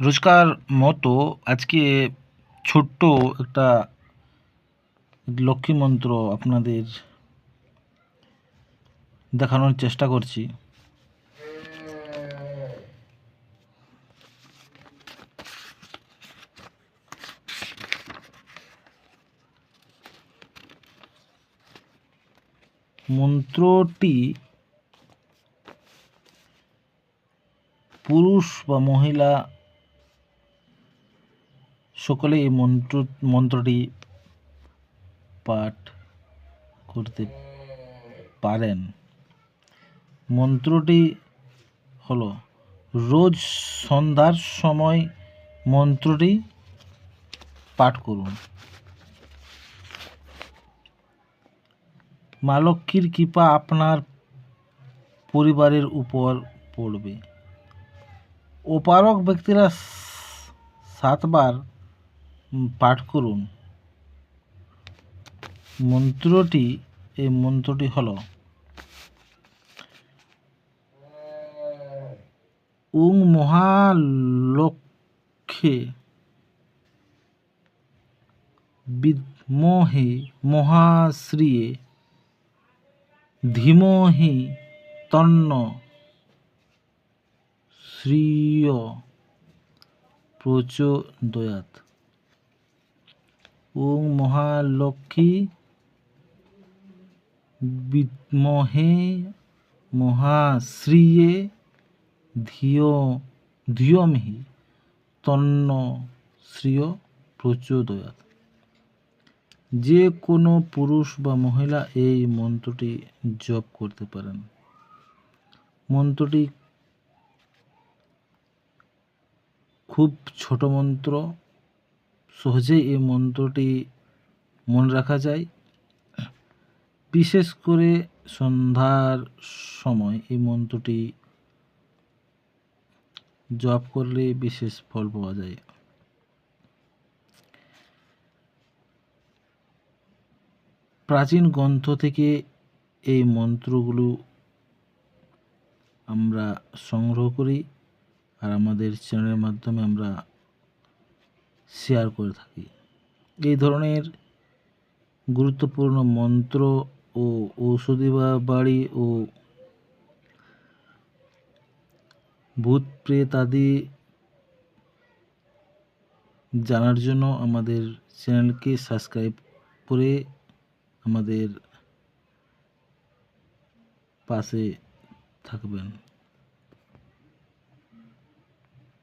রোজকার মতো আজকে ছোট্ট একটা লক্ষ্মী মন্ত্র আপনাদের দেখানোর চেষ্টা করছি। মন্ত্রটি পুরুষ বা মহিলা সকলে এই মন্ত্র, মন্ত্রটি পাঠ করতে পারেন। মন্ত্রটি হলো, রোজ সন্ধ্যার সময় মন্ত্রটি পাঠ করুন। মা লক্ষ্মীর কৃপা আপনার পরিবারের উপর পড়বে। অপারক ব্যক্তিরা সাতবার পাঠ করুন। মন্ত্রটি এই মন্ত্রটি হল উং মহালক্ষ্যে বিদ্মহে মহাশ্রিয়ে ধীমহি তন্ন শ্রিয় প্রচোদয়াত ওং মহালক্ষ্মী বিদ্মহে মহাশ্রিয়ে ধিয় ধিয়মহি তন্ন শ্রিয় প্রচোদয়াত যে কোনো পুরুষ বা মহিলা এই মন্ত্রটি জপ করতে পারেন। মন্ত্রটি খুব ছোট মন্ত্র সহজেই এই মন্ত্রটি মনে রাখা যায়। বিশেষ করে সন্ধ্যার সময় এই মন্ত্রটি জপ করলে বিশেষ ফল পাওয়া যায়। প্রাচীন গ্রন্থ থেকে এই মন্ত্রগুলো আমরা সংগ্রহ করি আর আমাদের চ্যানেলের মাধ্যমে আমরা শেয়ার করে থাকি। এই ধরনের গুরুত্বপূর্ণ মন্ত্র ও ঔষধি বা- বাড়ি ও ভূত, প্রেত আদি জানার জন্য আমাদের চ্যানেলকে সাবস্ক্রাইব করে আমাদের পাশে থাকবেন।